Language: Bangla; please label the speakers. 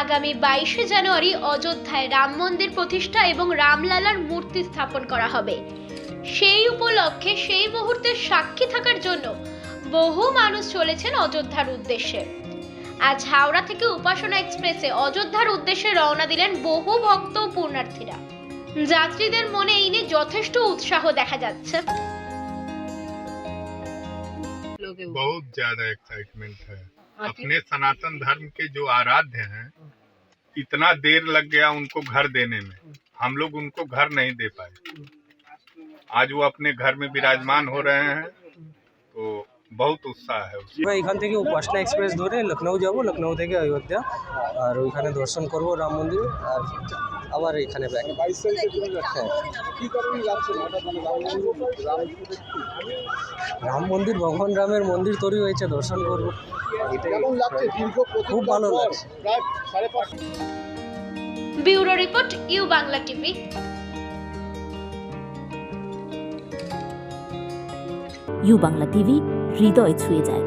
Speaker 1: আগামী বাইশে জানুয়ারি অযোধ্যায় রাম মন্দির প্রতিষ্ঠা এবং রামলালার মূর্তি স্থাপন করা হবে সেই উপলক্ষে সেই মুহূর্তের সাক্ষী থাকার জন্য বহু মানুষ চলেছেন অযোধ্যার উদ্দেশ্যে আজ হাওড়া থেকে উপাসনা এক্সপ্রেসে অযোধ্যার উদ্দেশ্যে রওনা দিলেন বহু ভক্ত ও পুণ্যার্থীরা যাত্রীদের মনে এই নিয়ে যথেষ্ট উৎসাহ দেখা যাচ্ছে
Speaker 2: लोग हैं वो।
Speaker 3: बहुत ज्यादा एक्साइटमेंट है
Speaker 2: आप
Speaker 3: अपने सनातन धर्म के जो आराध्य हैं इतना देर लग गया उनको घर देने में हम लोग उनको घर नहीं दे पाए आज वो अपने घर में विराजमान हो रहे हैं तो बहुत उत्साह है उसमें।
Speaker 4: আমরা এখান থেকে উপাসনা এক্সপ্রেস ধরে লখনৌ যাব লখনৌ থেকে অযোধ্যা আর ওইখানে দর্শন করব রাম মন্দির আর আবার এখানে ব্যাক হ্যাঁ। রাম মন্দির? ভগবান রামের মন্দির তৈরি হয়েছে দর্শন করব। খুব ভালো লাগছে।
Speaker 1: Bureau report U Bangla TV.
Speaker 5: U Bangla TV হৃদয় ছুঁয়ে যায়।